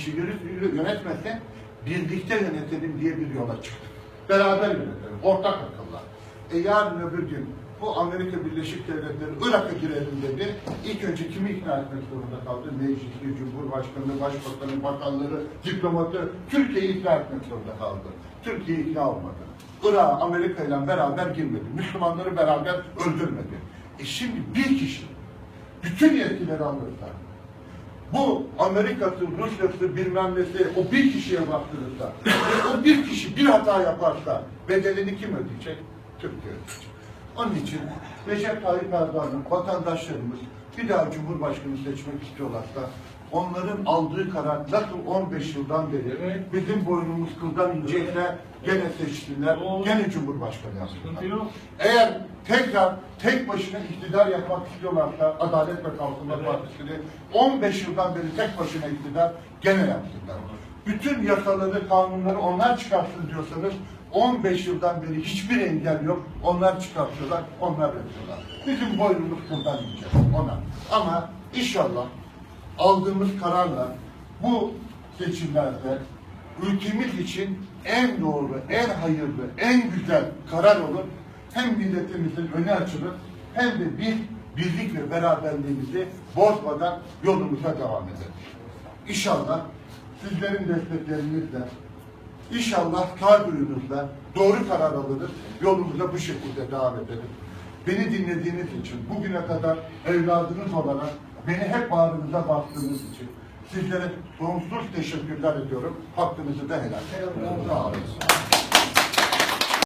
işi yürü- yönetmezse birlikte yönetelim diye bir yola çıktık. Beraber yönetelim, ortak akılla. E yarın öbür gün bu Amerika Birleşik Devletleri Irak'a girelim dedi. İlk önce kimi ikna etmek zorunda kaldı? Meclisi, Cumhurbaşkanı, Başbakanı, bakanları, diplomatı Türkiye'yi ikna etmek zorunda kaldı. Türkiye ikna olmadı. Irak'a Amerika ile beraber girmedi. Müslümanları beraber öldürmedi. E şimdi bir kişi bütün yetkileri alırsa, bu Amerika'sı, Rusya'sı bilmem nesi o bir kişiye baktırırsa, ve o bir kişi bir hata yaparsa bedelini kim ödeyecek? Türkiye ödeyecek. Onun için Recep Tayyip Erdoğan'ın vatandaşlarımız bir daha Cumhurbaşkanı seçmek istiyorlarsa onların aldığı karar nasıl 15 yıldan beri Evet. bizim boynumuz kıldan inceyse gene seçtiler, Doğru. gene Cumhurbaşkanı yaptılar. Eğer tekrar tek başına iktidar yapmak istiyorlarsa Adalet ve Kalkınma Evet. Partisi'ni 15 yıldan beri tek başına iktidar gene yaptılar. Bütün yasaları, kanunları onlar çıkartsın diyorsanız 15 yıldan beri hiçbir engel yok. Onlar çıkartıyorlar, onlar yapıyorlar. Bizim boynumuz kıldan ince ona. Ama inşallah aldığımız kararla bu seçimlerde ülkemiz için en doğru, en hayırlı, en güzel karar olur. Hem milletimizin önü açılır hem de bir birlik ve beraberliğimizi bozmadan yolumuza devam ederiz. İnşallah sizlerin desteklerinizle, inşallah sağduyunuzla doğru karar alırız, yolumuza bu şekilde devam ederiz. Beni dinlediğiniz için, bugüne kadar evladınız olarak beni hep bağrınıza bastığınız için sizlere sonsuz teşekkürler ediyorum. Hakkınızı da helal. Sağ olun.